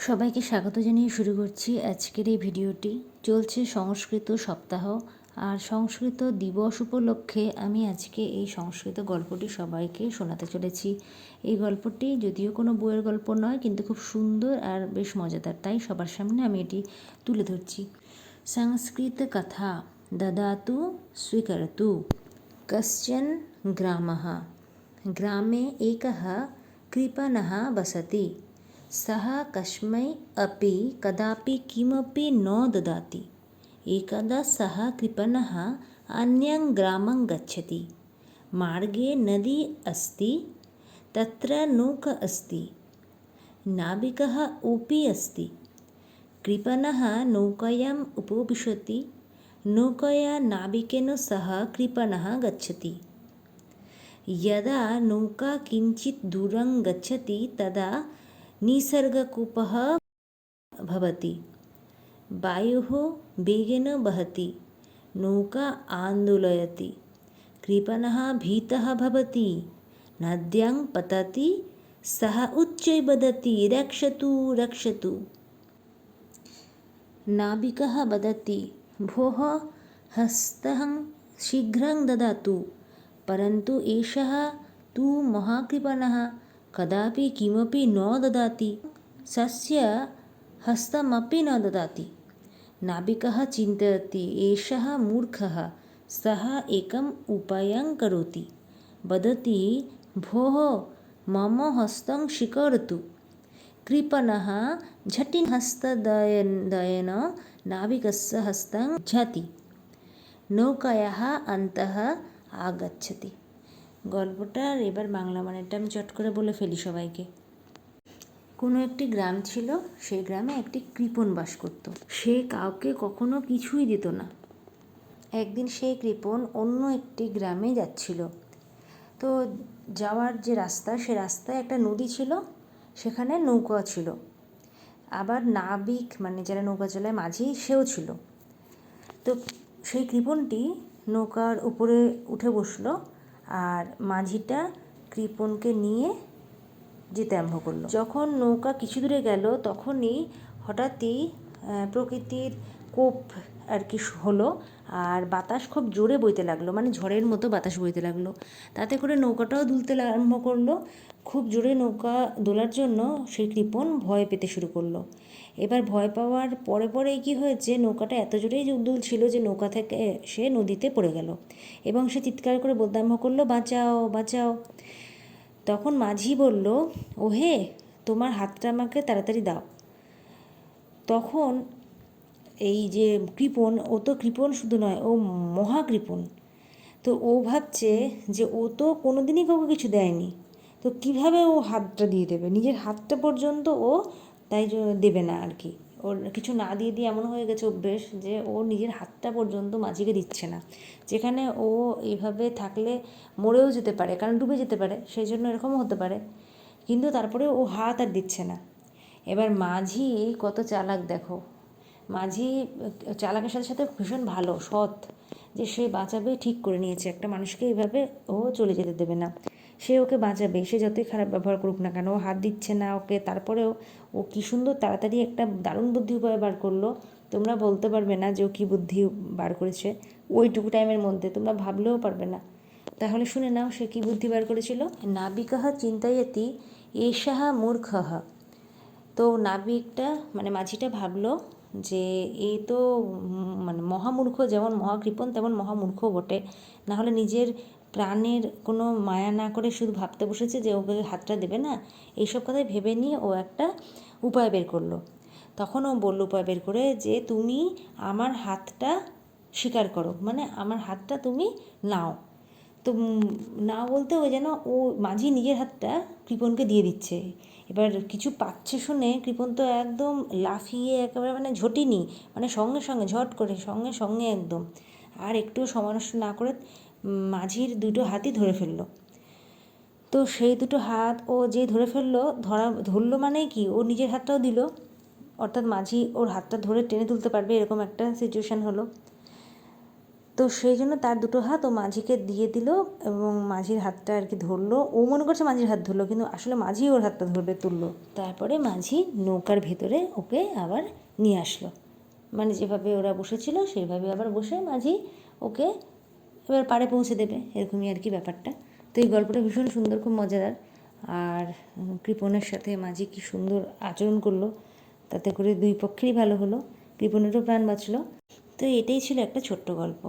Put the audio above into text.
সবাইকে স্বাগত জানিয়ে শুরু করছি আজকের এই ভিডিওটি। চলছে সংস্কৃত সপ্তাহ আর সংস্কৃত দিবস উপলক্ষে আমি আজকে এই সংস্কৃত গল্পটি সবাইকে শোনাতে চলেছি। এই গল্পটি যদিও কোনো বইয়ের গল্প নয়, কিন্তু খুব সুন্দর আর বেশ মজাদার। তাই সবার সামনে আমি এটি তুলে ধরছি। সংস্কৃত কথা দদাতু স্বীকরতু। কশ্চন গ্রামহা গ্রামে একহা কৃপণः বসতি। सः कस्मै अपि कदापि किमपि न ददाति। एकदा सः कृपणः अन्यं ग्रामं गच्छति। मार्गे नदी अस्ति तत्र नौका अस्ति नाविकः अपि अस्ति। कृपणः नौकायाम् उपविशति नौकया नाविकेन सह कृपणः गच्छति। यदा नौका किञ्चित् दूरं गच्छति तदा निसर्गकूपः भवति। वायुः वेगेन वहति नौका आन्दोलयति कृपणः भीतः भवति नद्यां पतति सः उच्चैः वदति रक्षतु रक्षतु। नाविकः वदति भोः हस्तः शीघ्रं ददातु परन्तु एषः तु महाकृपणः कदापि किमपि न ददाति। सस्य हस्तमपि न ददाति। नाविकः चिन्तयति एषः मूर्खः सः एकम् उपायं करोति। वदति भोः मम हस्तं स्वीकरोतु कृपणः झटिन् हस्तदयनयेन नाविकस्य हस्तं झति। नौकायाः अन्तः आगच्छति। আগাচ্ছতি গল্পটার এবার বাংলা মানেটা আমি চট করে বলে ফেলি সবাইকে। কোনো একটি গ্রাম ছিল, সেই গ্রামে একটি কৃপণ বাস করত। সে কাউকে কখনো কিছুই দিত না। একদিন সেই কৃপণ অন্য একটি গ্রামে যাচ্ছিল। তো যাওয়ার যে রাস্তা, সে রাস্তায় একটা নদী ছিল, সেখানে নৌকা ছিল। আবার নাবিক মানে যারা নৌকা চালায় মাঝি, সেও ছিল। তো সেই কৃপণটি নৌকার উপরে উঠে বসল আর মাঝিটা কৃপণকে নিয়ে যেতে আরম্ভ করল। যখন নৌকা কিছু দূরে গেল, তখনই হঠাৎই প্রকৃতির কোপ আর কি হলো আর বাতাস খুব জোরে বইতে লাগল মানে ঝড়ের মতো বাতাস বইতে লাগল। তাতে করে নৌকাটাও দুলতে আরম্ভ করল খুব জোরে নৌকা দোলার জন্য সেই কৃপণ ভয় পেতে শুরু করল। এবার ভয় পাওয়ার পরে পরেই কী হয়েছে, নৌকাটা এত জোরেই দুলছিল যে নৌকা থেকে সে নদীতে পড়ে গেল এবং সে চিৎকার করে বলতে করল, বাঁচাও বাঁচাও। তখন মাঝি বলল, ওহে, তোমার হাতটা আমাকে তাড়াতাড়ি দাও। তখন এই যে কৃপণ ও তো কৃপণ শুধু নয়, ও মহাকৃপণ তো ও ভাবছে যে ও তো কোনোদিনই কাউকে কিছু দেয়নি। তো কীভাবে ও হাতটা দিয়ে দেবে? নিজের হাতটা পর্যন্ত ও তাই দেবে না আর কি। ওর কিছু না দিয়ে দিয়ে এমন হয়ে গেছে অভ্যেস যে ও নিজের হাতটা পর্যন্ত মাঝিকে দিচ্ছে না। যেখানে ও এইভাবে থাকলে মরেও যেতে পারে, কারণ ডুবে যেতে পারে, সেই জন্য এরকমও হতে পারে। কিন্তু তারপরে ও হাত আর দিচ্ছে না। এবার মাঝি কত চালাক দেখো। মাঝি চালাকের সাথে সাথে ভীষণ ভালো, সৎ, যে সে বাঁচাবে, ঠিক করে নিয়েছে। একটা মানুষকে এইভাবে ও চলে যেতে দেবে না। সে ওকে বাঁচাবে, সে যতই খারাপ ব্যবহার করুক না কেন, ও হাত দিচ্ছে না ওকে। তারপরেও ও কী সুন্দর তাড়াতাড়ি একটা দারুণ বুদ্ধি উপায় বার করল। তোমরা বলতে পারবে না যে ও কী বুদ্ধি বার করেছে। ওইটুকু টাইমের মধ্যে, তোমরা ভাবলেও পারবে না। তাহলে শুনে নাও সে কী বুদ্ধি বার করেছিল। নাবিকাহ চিন্তায়তি এসাহা মূর্খহ তো নাবিকটা মানে মাঝিটা ভাবলো যে এ তো মানে মহামূর্খ যেমন মহাকৃপণ, তেমন মহামূর্খ বটে। নাহলে নিজের প্রাণের কোনো মায়া না করে শুধু ভাবতে বসেছে যে ওকে হাতটা দেবে না? এইসব কথাই ভেবে নিয়ে ও একটা উপায় বের করল। তখন ও বলল উপায় বের করে যে, তুমি আমার হাতটা স্বীকার করো। মানে আমার হাতটা তুমি নাও। তো না বলতে ওই যেন ও মাঝি নিজের হাতটা কৃপনকে দিয়ে দিচ্ছে। এবার কিছু পাচ্ছে শুনে কৃপন তো একদম লাফিয়ে একেবারে মানে ঝটিনি মানে সঙ্গে সঙ্গে, ঝট করে সঙ্গে সঙ্গে একদম। আর একটু সময় না করে মাঝির দুটো হাতই ধরে ফেলল। তো সেই দুটো হাত ও যে ধরে ফেলল, ধরা, ধরলো মানে কি? ও নিজের হাতটাও দিল। অর্থাৎ মাঝি ওর হাতটা ধরে টেনে তুলতে পারবে এরকম একটা সিচুয়েশান হলো। তো সেই জন্য তার দুটো হাত ও মাঝিকে দিয়ে দিল এবং মাঝির হাতটা আর কি ধরলো। ও মনে করছে মাঝির হাত ধরলো, কিন্তু আসলে মাঝি ওর হাতটা ধরবে, তুললো। তারপরে মাঝি নৌকার ভেতরে ওকে আবার নিয়ে আসলো। মানে যেভাবে ওরা বসেছিল, সেইভাবে আবার বসে মাঝি ওকে এবার পাড়ে পৌঁছে দেবে, এরকমই আর কি ব্যাপারটা। তো এই গল্পটা ভীষণ সুন্দর, খুব মজাদার। আর কৃপণের সাথে মাঝি কি সুন্দর আচরণ করল, তাতে করে দুই পক্ষেরই ভালো হলো। কৃপণেরও প্রাণ বাঁচলো। তো এটাই ছিল একটা ছোট্ট গল্প।